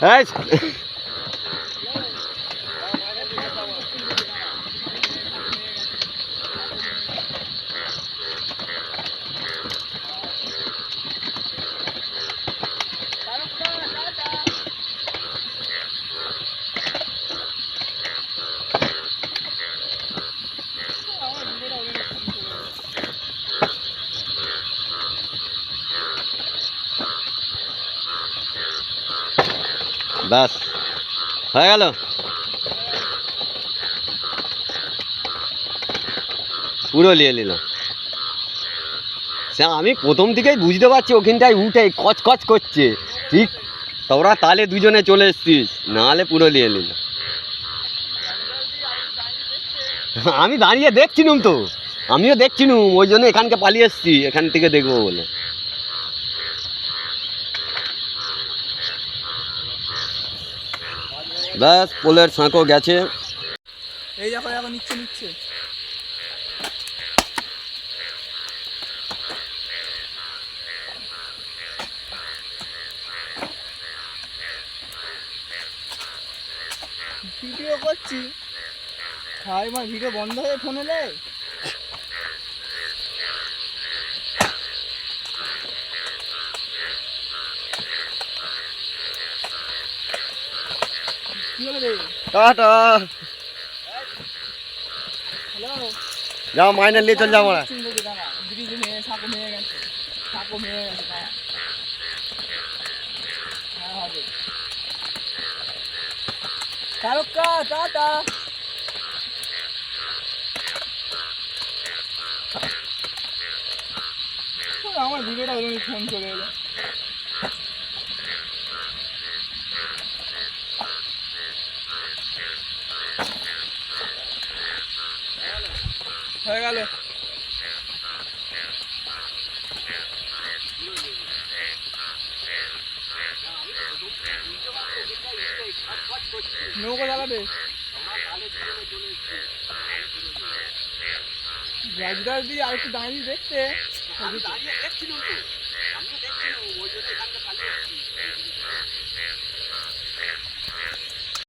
Guys. ব্যাস হয়ে গেল। পুরো নিয়ে নিলাম সে আমি প্রথম থেকেই বুঝতে পারছি ওখানটায় উঠে কচ কচ করছে। ঠিক, তোরা তালে দুজনে চলে এসছিস, নাহলে পুরো নিয়ে নিলাম আমি দাঁড়িয়ে দেখছিলুম তো। আমিও দেখছিলুম, ওই জন্য এখানকে পালিয়ে এসছি, এখান থেকে দেখব বলে। ব্যাস, পোলের সাঁকো গেছে। এই দেখো এখন নিচ্ছে নিচ্ছে। ভিডিও করছি। ভাই, আমার ভিডিও বন্ধ হয়ে ফোনে এলে টাটা হ্যালো যাও মাইনে নিয়ে চল যাবো না চিনতে যেতাম না ব্রিজ মেয়ে সাঁকো মেয়ে গেছে সাঁকো মেয়ে গেছে হ্যাঁ হ্যাঁ হবে তারকা টাটা আমার ভিডিওটা হলো ফোন চলে এলো হয়ে গেল। নৌকো চালাবে? রাজদার দিয়ে আর একটু দাঁড়িয়ে দেখতে